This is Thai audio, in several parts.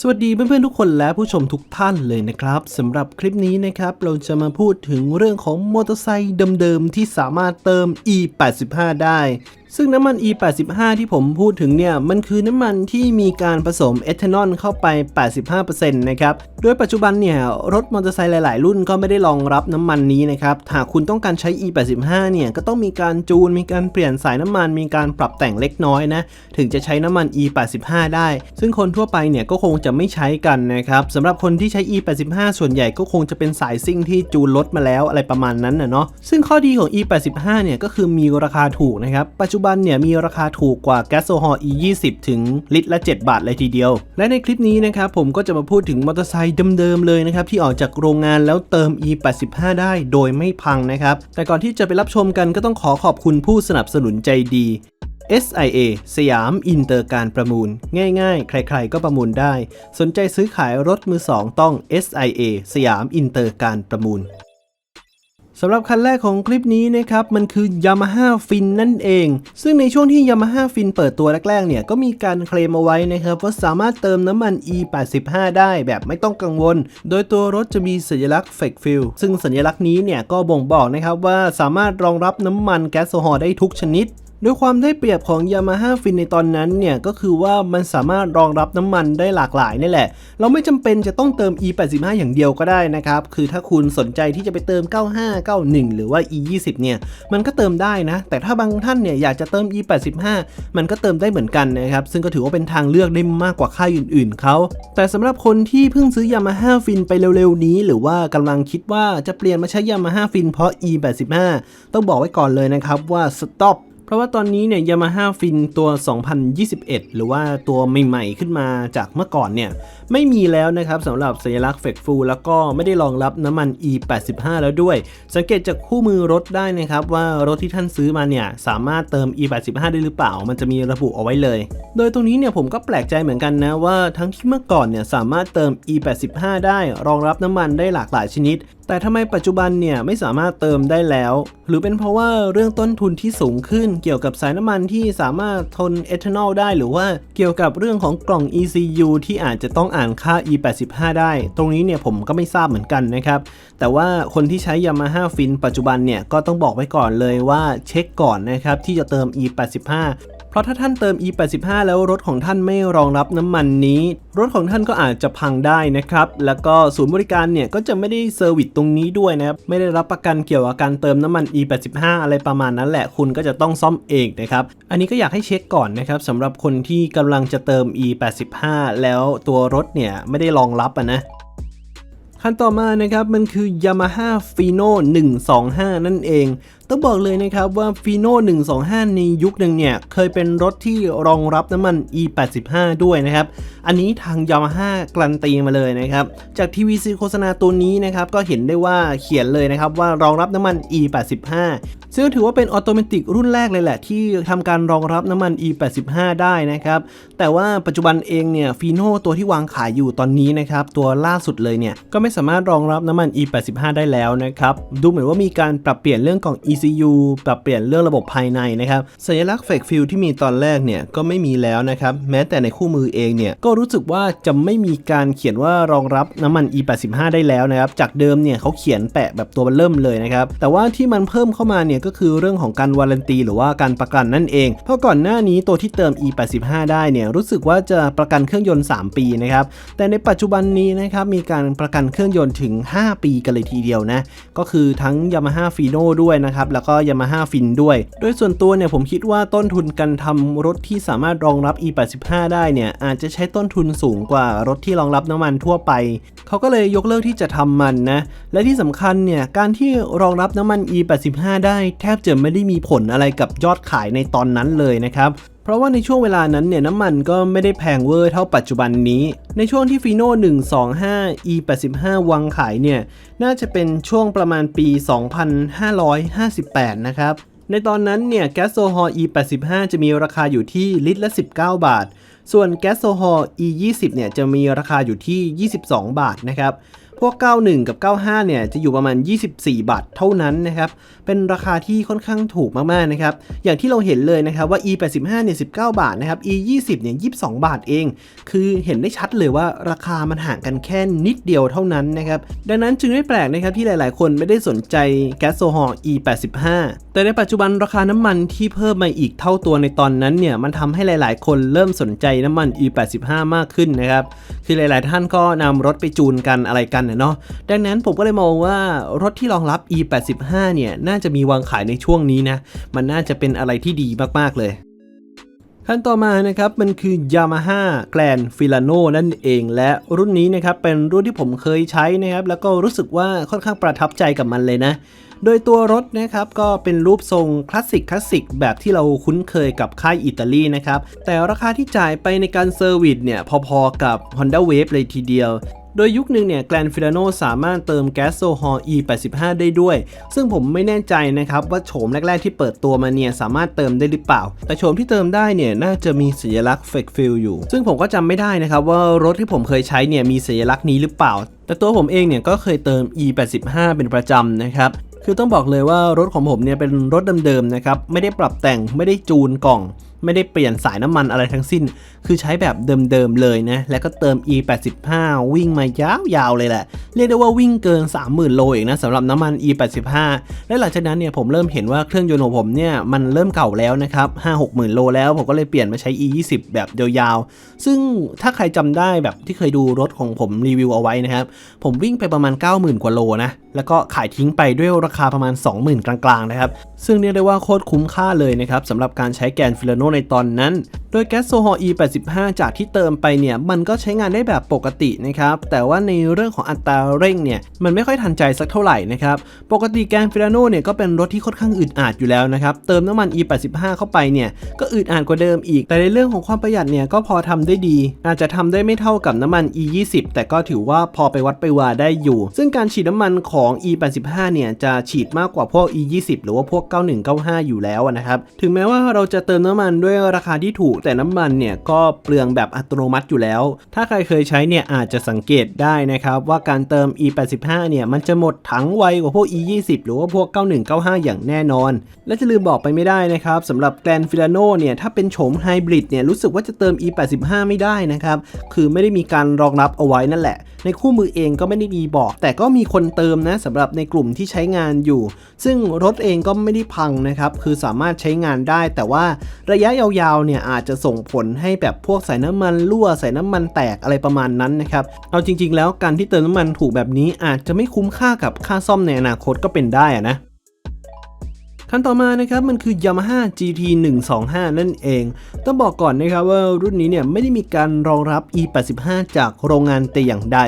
สวัสดีเพื่อนๆทุกคนและผู้ชมทุกท่านเลยนะครับสำหรับคลิปนี้นะครับเราจะมาพูดถึงเรื่องของมอเตอร์ไซค์เดิมๆที่สามารถเติม E85 ได้ ซึ่งน้ำมัน E85 ที่ผมพูดถึงเนี่ย มันคือน้ำมันที่มีการผสมเอทานอลเข้าไป 85%นะครับ โดยปัจจุบันเนี่ย รถมอเตอร์ไซค์หลาย ๆ รุ่นก็ไม่ได้รองรับน้ำมันนี้นะครับ หากคุณต้องการใช้ E85 เนี่ย ก็ต้องมีการจูน มีการเปลี่ยนสายน้ำมัน มีการปรับแต่งเล็กน้อยนะ ถึงจะใช้น้ำมัน E85 ได้ ซึ่งคนทั่วไปเนี่ยก็คงจะไม่ใช้กันนะครับสำหรับคนที่ใช้ E85 ส่วนใหญ่ก็คงจะเป็นสายซิ่งที่จูนรถมาแล้วอะไรประมาณนั้นนะเนาะ ซึ่งข้อดีของ E85 เนี่ยก็คือมีราคาถูกนะครับ ปัจจุบันเนี่ยมีราคาถูกกว่าแก๊สโซฮอล์ E20 ถึงลิตรละ 7 บาทเลยทีเดียว และในคลิปนี้นะครับผมก็จะมาพูดถึงมอเตอร์ไซค์เดิมๆเลยนะครับที่ออกจากโรงงานแล้วเติม E85 ได้โดยไม่พังนะครับแต่ก่อนที่จะไปรับชมกันก็ต้องขอขอบคุณผู้สนับสนุนใจดี SIA สยามอินเตอร์การประมูล ง่ายๆ ใครๆ ก็ประมูลได้ สนใจซื้อขายรถมือสองต้อง SIA สยามอินเตอร์การประมูลำหรับคันแรกของคลิปนี้นะครับมันคือ Yamaha Fin นั่นเอง ซึ่งในช่วงที่ Yamaha Fin เปิดตัวแรกๆเนี่ยก็มีการเคลมเอาไว้นะครับว่าสามารถเติมน้ำมัน E85 ได้แบบไม่ต้องกังวล โดยตัวรถจะมีสัญลักษณ์ Fake Fuel ซึ่งสัญลักษณ์นี้เนี่ยก็บ่งบอกนะครับว่าสามารถรองรับน้ำมันแก๊สโซฮอล์ได้ทุกชนิด ด้วยความได้เปรียบของ Yamaha Fin ในตอนนั้นเนี่ยก็คือว่ามันสามารถรองรับน้ำมันได้หลากหลายนี่แหละ เราไม่จำเป็นจะต้องเติม E85 อย่างเดียวก็ได้นะครับ คือถ้าคุณสนใจที่จะไปเติม 95 91 หรือว่า E20 เนี่ยมันก็เติมได้นะ แต่ถ้าบางท่านเนี่ยอยากจะเติม E85 มันก็เติมได้เหมือนกันนะครับ ซึ่งก็ถือว่าเป็นทางเลือกได้มากกว่าค่ายอื่นๆเขาแต่สำหรับคนที่เพิ่งซื้อ Yamaha Fin ไปเร็วๆนี้ หรือว่ากำลังคิดว่าจะเปลี่ยนมาใช้ Yamaha Fin เพราะ E85 ต้องบอกไว้ก่อนเลยนะครับว่า stop เพราะว่าตอนนี้เนี่ย Yamaha Fin ตัว 2021 หรือว่าตัวใหม่ๆขึ้นมาจากเมื่อก่อนเนี่ย ไม่มีแล้วนะครับสำหรับสัญลักษณ์ Fake Full แล้วก็ไม่ได้รองรับน้ำมัน E85 แล้วด้วย สังเกตจากคู่มือรถได้นะครับ ว่ารถที่ท่านซื้อมาเนี่ย สามารถเติม E85 ได้หรือเปล่า มันจะมีระบุเอาไว้เลย โดยตรงนี้เนี่ยผมก็แปลกใจเหมือนกันนะว่าทั้งที่เมื่อก่อนเนี่ยสามารถเติม E85 ได้รองรับน้ำมันได้หลากหลายชนิดแต่ทำไมปัจจุบันเนี่ยไม่สามารถเติมได้แล้ว หรือเป็นเพราะว่าเรื่องต้นทุนที่สูงขึ้นเกี่ยวกับสายน้ำมันที่สามารถทนเอทานอลได้หรือว่าเกี่ยวกับเรื่องของกล่อง ECU ที่อาจจะต้องอ่านค่า E85 ได้ ตรงนี้เนี่ยผมก็ไม่ทราบเหมือนกันนะครับ แต่ว่าคนที่ใช้ Yamaha Fin ปัจจุบันเนี่ยก็ต้องบอกไว้ก่อนเลยว่าเช็คก่อนนะครับที่จะเติม E85 เพราะถ้าท่านเติม E85 แล้วรถของท่านไม่รองรับน้ำมันนี้ รถของท่านก็อาจจะพังได้นะครับ แล้วก็ศูนย์บริการเนี่ยก็จะไม่ได้เซอร์วิสตรงนี้ด้วยนะครับ ไม่ได้รับประกันเกี่ยวกับการเติมน้ำมัน E85 อะไรประมาณนั้นแหละ คุณก็จะต้องซ่อมเองนะครับ อันนี้ก็อยากให้เช็คก่อนนะครับสำหรับคนที่กำลังจะเติม E85 แล้วตัวรถเนี่ยไม่ได้รองรับนะคันต่อมานะครับมันคือ Yamaha Fino 125 นั่นเองต้องบอกเลยนะครับว่า Fino 125 ในยุคหนึ่งเนี่ย เคยเป็นรถที่รองรับน้ำมัน E85 ด้วยนะครับ อันนี้ทาง Yamaha กลันตีมาเลยนะครับ จากทีวีซีโฆษณาตัวนี้นะครับ ก็เห็นได้ว่าเขียนเลยนะครับว่ารองรับน้ำมัน E85 ซึ่งถือว่าเป็นออโตเมติกรุ่นแรกเลยแหละ ที่ทำการรองรับน้ำมัน E85 ได้นะครับ แต่ว่าปัจจุบันเองเนี่ยฟีโนตัวที่วางขายอยู่ตอนนี้นะครับ ตัวล่าสุดเลยเนี่ย ก็ไม่สามารถรองรับน้ำมัน E85 ได้แล้วนะครับ ดูเหมือนว่ามีการปรับเปลี่ยนเรื่องของ ECU ปรับเปลี่ยนเรื่องระบบภายในนะครับสัญลักษณ์ Fake Fuel ที่มีตอนแรกเนี่ยก็ไม่มีแล้วนะครับแม้แต่ในคู่มือเองเนี่ยก็รู้สึกว่าจะไม่มีการเขียนว่ารองรับน้ำมัน E85 ได้แล้วนะครับจากเดิมเนี่ยเขาเขียนแปะแบบตัวเริ่มเลยนะครับแต่ว่าที่มันเพิ่มเข้ามาเนี่ยก็คือเรื่องของการวารันตีหรือว่าการประกันนั่นเอง เพราะก่อนหน้านี้ตัวที่เติม E85 ได้เนี่ยรู้สึกว่าจะประกันเครื่องยนต์ 3 ปีนะครับแต่ในปัจจุบันนี้นะครับมีการประกันเครื่องยนต์ถึง 5 ปีกันเลยทีเดียวนะก็คือทั้ง Yamaha Fino ด้วยนะครับแล้วก็ Yamaha Fin ด้วย โดยส่วนตัวเนี่ยผมคิดว่าต้นทุนการทำรถที่สามารถรองรับ E85 ได้เนี่ยอาจจะใช้ต้นทุนสูงกว่ารถที่รองรับน้ำมันทั่วไป เขาก็เลยยกเลิกที่จะทำมันนะ และที่สำคัญเนี่ยการที่รองรับน้ำมัน E85 ได้แทบจะไม่ได้มีผลอะไรกับยอดขายในตอนนั้นเลยนะครับ เพราะว่าในช่วงเวลานั้นเนี่ยน้ำมันก็ไม่ได้แพงเวอร์เท่าปัจจุบันนี้ ในช่วงที่ฟีโน่125 E85 วางขายเนี่ย น่าจะเป็นช่วงประมาณปี 2558 นะครับ ในตอนนั้นเนี่ยแก๊สโซฮอล์ E85 จะมีราคาอยู่ที่ลิตรละ 19 บาท ส่วนแก๊สโซฮอล์ E20 เนี่ยจะมีราคาอยู่ที่ 22 บาทนะครับ วก 91 กับ 95 เนี่ยจะอยู่ประมาณ 24 บาทเท่านั้นนะครับ เป็นราคาที่ค่อนข้างถูกมากๆนะครับ อย่างที่เราเห็นเลยนะครับว่า e 85เนี่ย19 บาทนะครับ e 20เนี่ย22 บาทเอง คือเห็นได้ชัดเลยว่าราคามันห่างกันแค่นิดเดียวเท่านั้นนะครับ ดังนั้นจึงไม่แปลกนะครับที่หลายๆ คนไม่ได้สนใจแก๊สโซฮอล์ e 85แต่ในปัจจุบันราคาน้ำมันที่เพิ่มมาอีกเท่าตัวในตอนนั้นเนี่ยมันทำให้หลาย ๆ คนเริ่มสนใจน้ำมัน e 85มากขึ้นนะครับ คือหลาย ๆ ท่านก็นำรถไปจูนกันอะไรกันนะเนาะดังนั้นผมก็เลยมองว่ารถที่รองรับ e 85 เนี่ยน่าจะมีวางขายในช่วงนี้นะมันน่าจะเป็นอะไรที่ดีมากๆเลยขั้นต่อมานะครับมันคือ Yamaha Grand Filano นั่นเองและรุ่นนี้นะครับเป็นรุ่นที่ผมเคยใช้นะครับแล้วก็รู้สึกว่าค่อนข้างประทับใจกับมันเลยนะ โดยตัวรถนะครับก็เป็นรูปทรงคลาสสิกคลาสสิกแบบที่เราคุ้นเคยกับค่ายอิตาลีนะครับแต่ราคาที่จ่ายไปในการเซอร์วิสเนี่ยพอๆกับ Honda Wave เลยทีเดียว โดยยุคหนึ่งเนี่ยแกลนฟิลาโนสามารถเติมแก๊สโซฮอล์ E85 ได้ด้วย ซึ่งผมไม่แน่ใจนะครับว่าโฉมแรกๆที่เปิดตัวมาเนี่ยสามารถเติมได้หรือเปล่า แต่โฉมที่เติมได้เนี่ยน่าจะมีสัญลักษณ์เฟกฟิลอยู่ ซึ่งผมก็จำไม่ได้นะครับว่ารถที่ผมเคยใช้เนี่ยมีสัญลักษณ์นี้หรือเปล่า แต่ตัวผมเองเนี่ยก็เคยเติม E85 เป็นประจำนะครับคือต้องบอกเลยว่ารถของผมเนี่ยเป็นรถเดิมๆนะครับไม่ได้ปรับแต่งไม่ได้จูนกล่อง ไม่ได้เปลี่ยนสายน้ำมันอะไรทั้งสิ้น คือใช้แบบเดิมๆเลยนะ แล้วก็เติม E85 วิ่งมายาวๆเลยแหละ เรียกได้ว่าวิ่งเกิน 30,000 โลเองนะสำหรับน้ำมัน E85 และหลังจากนั้นเนี่ยผมเริ่มเห็นว่าเครื่องยนต์ของผมเนี่ยมันเริ่มเก่าแล้วนะครับ5-6หมื่นโลแล้วผมก็เลยเปลี่ยนมาใช้ E20 แบบยาวๆ ซึ่งถ้าใครจำได้แบบที่เคยดูรถของผมรีวิวเอาไว้นะครับผมวิ่งไปประมาณ 90,000 กว่าโลนะแล้วก็ขายทิ้งไปด้วยราคาประมาณ 20,000 กลางๆนะครับซึ่งเรียกได้ว่าโคตรคุ้มค่าเลยนะครับสำหรับการใช้แกนฟิลโนในตอนนั้น โดยแก๊สโซฮอล์ E85 จากที่เติมไปเนี่ยมันก็ใช้งานได้แบบปกตินะครับแต่ว่าในเรื่องของอัตราเร่งเนี่ยมันไม่ค่อยทันใจสักเท่าไหร่นะครับปกติแกนฟิลาโนเนี่ยก็เป็นรถที่ค่อนข้างอึดอัดอยู่แล้วนะครับเติมน้ำมัน E85 เข้าไปเนี่ยก็อึดอัดกว่าเดิมอีก แต่ในเรื่องของความประหยัดเนี่ยก็พอทำได้ดี อาจจะทำได้ไม่เท่ากับน้ำมัน E20 แต่ก็ถือว่าพอไปวัดไปวาได้อยู่ ซึ่งการฉีดน้ำมันของ E85 เนี่ยจะฉีดมากกว่าพวก E20 หรือว่าพวก 9195 อยู่แล้วนะครับถึงแม้ว่าเราจะเติมน้ำมันด้วยราคาที่ถูกแต่น้ำมันเนี่ยก็เปลืองแบบอัตโนมัติอยู่แล้ว ถ้าใครเคยใช้เนี่ยอาจจะสังเกตได้นะครับว่าการเติม E85 เนี่ยมันจะหมดถังไวกว่าพวก E20 หรือว่าพวก 9195 อย่างแน่นอน และจะลืมบอกไปไม่ได้นะครับสำหรับแกลนฟิลาโนเนี่ยถ้าเป็นโฉมไฮบริดเนี่ยรู้สึกว่าจะเติม E85 ไม่ได้นะครับคือไม่ได้มีการรองรับเอาไว้นั่นแหละ ในคู่มือเองก็ไม่ได้มีบอก แต่ก็มีคนเติมนะสำหรับในกลุ่มที่ใช้งานอยู่ ซึ่งรถเองก็ไม่ได้พังนะครับ คือสามารถใช้งานได้ แต่ว่าระยะยาวๆเนี่ยอาจจะส่งผลให้แบบพวกสายน้ำมันรั่วสายน้ำมันแตกอะไรประมาณนั้นนะครับเอาจริง ๆ แล้วการที่เติมน้ำมันถูกแบบนี้อาจจะไม่คุ้มค่ากับค่าซ่อมในอนาคตก็เป็นได้นะ คันต่อมานะครับมันคือ Yamaha GT 125 นั่นเอง ต้องบอกก่อนนะครับว่ารุ่นนี้เนี่ยไม่ได้มีการรองรับ E85 จากโรงงานแต่อย่างใด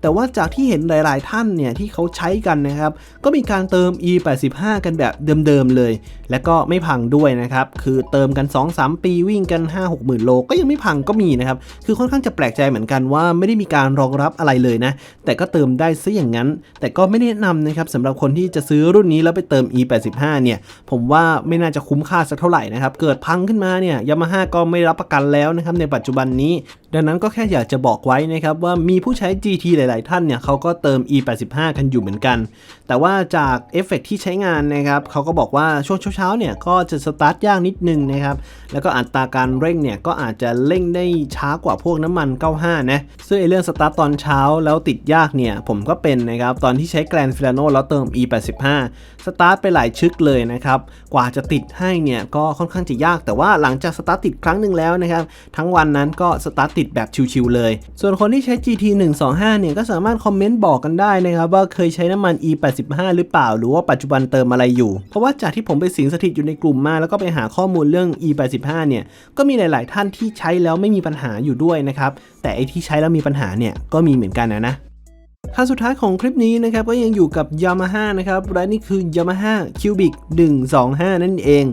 แต่ว่าจากที่เห็นหลาย ๆ ท่านเนี่ยที่เขาใช้กันนะครับ ก็มีการเติม E85 กันแบบเดิม ๆ เลยและก็ไม่พังด้วยนะครับ คือเติมกัน 2-3 ปีวิ่งกัน 5-6 หมื่นโลก็ยังไม่พังก็มีนะครับ คือค่อนข้างจะแปลกใจเหมือนกันว่าไม่ได้มีการรองรับอะไรเลยนะ แต่ก็เติมได้ซะอย่างนั้น แต่ก็ไม่แนะนำนะครับสำหรับคนที่จะซื้อรุ่นนี้แล้วไปเติม E85 เนี่ย ผมว่าไม่น่าจะคุ้มค่าสักเท่าไหร่นะครับ เกิดพังขึ้นมาเนี่ยยามาฮ่าก็ไม่รับประกันแล้วนะครับในปัจจุบันนี้ ดังนั้นก็แค่อยากจะบอกไว้นะครับว่ามีผู้ใช้ GT หลาย ๆ ท่านเนี่ยเขาก็เติม E85 กันอยู่เหมือนกันแต่ว่าจากเอฟเฟกที่ใช้งานนะครับเขาก็บอกว่าช่วงเช้าๆเนี่ยก็จะสตาร์ทยากนิดนึงนะครับแล้วก็อัตราการเร่งเนี่ยก็อาจจะเร่งได้ช้ากว่าพวกน้ำมัน 95 นะซึ่งไอเรื่องสตาร์ทตอนเช้าแล้วติดยากเนี่ยผมก็เป็นนะครับตอนที่ใช้แกรนฟิลาโนแล้วเติม E85 สตาร์ทไปหลายชึกเลยนะครับกว่าจะติดให้เนี่ยก็ค่อนข้างจะยาก แต่ว่าหลังจากสตาร์ทติดครั้งหนึ่งแล้วนะครับทั้งวันนั้นก็สตาร์ทติดแบบชิวๆเลย ส่วนคนที่ใช้ GT 125เนี่ยก็สามารถคอมเมนต์บอกกันได้นะครับว่าเคยใช้น้ำมัน85 หรือเปล่า หรือว่าปัจจุบันเติมอะไรอยู่ เพราะว่าจากที่ผมไปสิงสถิตอยู่ในกลุ่มมา แล้วก็ไปหาข้อมูลเรื่อง E85 เนี่ยก็มีหลาย ๆ ท่านที่ใช้แล้วไม่มีปัญหาอยู่ด้วยนะครับแต่ไอที่ใช้แล้วมีปัญหาเนี่ยก็มีเหมือนกันนะนะ ท่านสุดท้ายของคลิปนี้นะครับก็ยังอยู่กับ Yamaha นะครับและนี่คือ Yamaha Cubic 125 นั่นเอง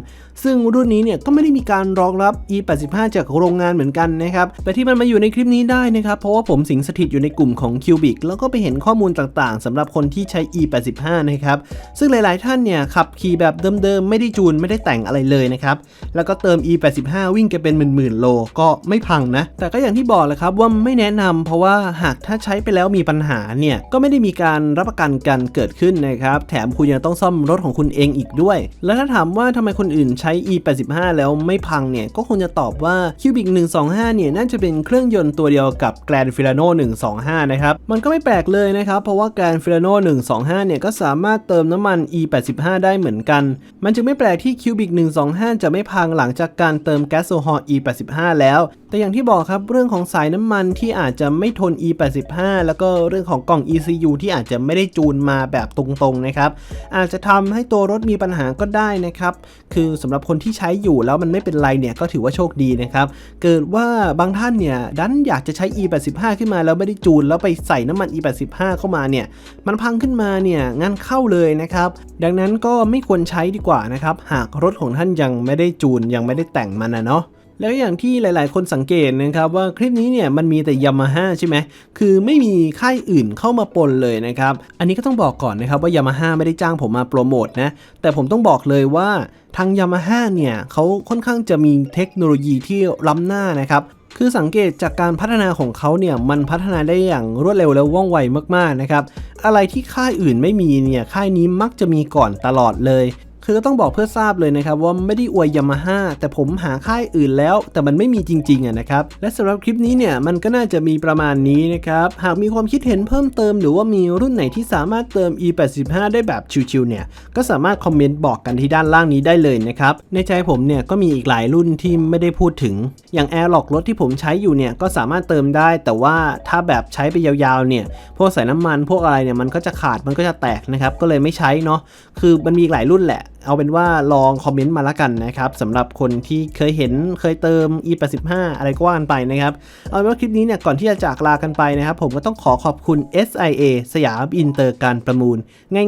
ซึ่งรุ่นนี้เนี่ยก็ไม่ได้มีการรองรับ E85 จากโรงงานเหมือนกันนะครับแต่ที่มันมาอยู่ในคลิปนี้ได้นะครับ เพราะว่าผมสิงสถิตอยู่ในกลุ่มของ Cubic แล้วก็ไปเห็นข้อมูลต่างๆสำหรับคนที่ใช้ E85 นะครับซึ่งหลายๆ ท่านเนี่ยขับขี่แบบเดิมๆ ไม่ได้จูนไม่ได้แต่งอะไรเลยนะครับแล้วก็เติม E85 วิ่งกันเป็นหมื่นๆโลก็ไม่พังนะแต่ก็อย่างที่บอกแหละครับว่าไม่แนะนำเพราะว่าหากถ้าใช้ไปแล้วมีปัญหาเนี่ยเนี่ยก็ไม่ได้มีการรับประกันกันเกิดขึ้นนะครับ แถมคุณยังต้องซ่อมรถของคุณเองอีกด้วย แล้วถ้าถามว่าทำไมคนอื่นใช้ e85 แล้วไม่พังเนี่ยก็คงจะตอบว่า Cubic 125 เนี่ยน่าจะเป็นเครื่องยนต์ตัวเดียวกับ Grand Filano 125 นะครับ มันก็ไม่แปลกเลยนะครับ เพราะว่า Grand Filano 125 เนี่ยก็สามารถเติมน้ำมัน e85 ได้เหมือนกัน มันจึงไม่แปลกที่ Cubic 125 จะไม่พังหลังจากการเติมแก๊สโซฮอล์ e85 แล้ว แต่อย่างที่บอกครับเรื่องของสายน้ำมันที่อาจจะไม่ทน e85 แล้วก็เรื่องของกล่อง ECU ที่อาจจะไม่ได้จูนมาแบบตรงๆนะครับ อาจจะทำให้ตัวรถมีปัญหาก็ได้นะครับ คือสำหรับคนที่ใช้อยู่แล้วมันไม่เป็นไรเนี่ยก็ถือว่าโชคดีนะครับ เกิดว่าบางท่านเนี่ยดันอยากจะใช้ e85 ขึ้นมาแล้วไม่ได้จูน แล้วไปใส่น้ำมัน e85 เข้ามาเนี่ยมันพังขึ้นมาเนี่ยงานเข้าเลยนะครับ ดังนั้นก็ไม่ควรใช้ดีกว่านะครับหากรถของท่านยังไม่ได้จูนยังไม่ได้แต่งมันนะเนาะ แล้วอย่างที่หลาย ๆ คนสังเกตนะครับว่าคลิปนี้เนี่ยมันมีแต่ยามาฮ่าใช่ไหมคือไม่มีค่ายอื่นเข้ามาปนเลยนะครับอันนี้ก็ต้องบอกก่อนนะครับว่ายามาฮ่าไม่ได้จ้างผมมาโปรโมทนะแต่ผมต้องบอกเลยว่าทางยามาฮ่าเนี่ยเขาค่อนข้างจะมีเทคโนโลยีที่ล้ำหน้านะครับคือสังเกตจากการพัฒนาของเขาเนี่ยมันพัฒนาได้อย่างรวดเร็วและว่องไวมากๆนะครับอะไรที่ค่ายอื่นไม่มีเนี่ยค่ายนี้มักจะมีก่อนตลอดเลย คือก็ต้องบอกเพื่อทราบเลยนะครับว่าไม่ได้อวยยามาฮ่าแต่ผมหาค่ายอื่นแล้ว แต่มันไม่มีจริงๆอะนะครับ และสำหรับคลิปนี้เนี่ยมันก็น่าจะมีประมาณนี้นะครับ หากมีความคิดเห็นเพิ่มเติม หรือว่ามีรุ่นไหนที่สามารถเติม e85 ได้แบบชิวๆเนี่ย ก็สามารถคอมเมนต์บอกกันที่ด้านล่างนี้ได้เลยนะครับ ในใจผมเนี่ยก็มีอีกหลายรุ่นที่ไม่ได้พูดถึง อย่าง Airlock รถที่ผมใช้อยู่เนี่ยก็สามารถเติมได้ แต่ว่าถ้าแบบใช้ไปยาวๆเนี่ยพวกใส่น้ำมันพวกอะไรเนี่ยมันก็จะขาดมันก็จะแตกนะครับก็เลยไม่ใช้เนาะคือมันมีหลายรุ่นแหละ เอาเป็นว่าลองคอมเมนต์มาละกันนะครับสำหรับคนที่เคยเห็นเคยเติม e85 อะไรก็ว่ากันไปนะครับเอาเป็นว่าคลิปนี้เนี่ยก่อนที่จะจากลากันไปนะครับ ผมก็ต้องขอขอบคุณ SIA สยามอินเตอร์การประมูล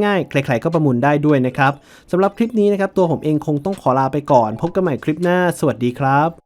ง่ายๆ ใครๆก็ประมูลได้ด้วยนะครับสำหรับคลิปนี้นะครับตัวผมเองคงต้องขอลาไปก่อน พบกันใหม่คลิปหน้า สวัสดีครับ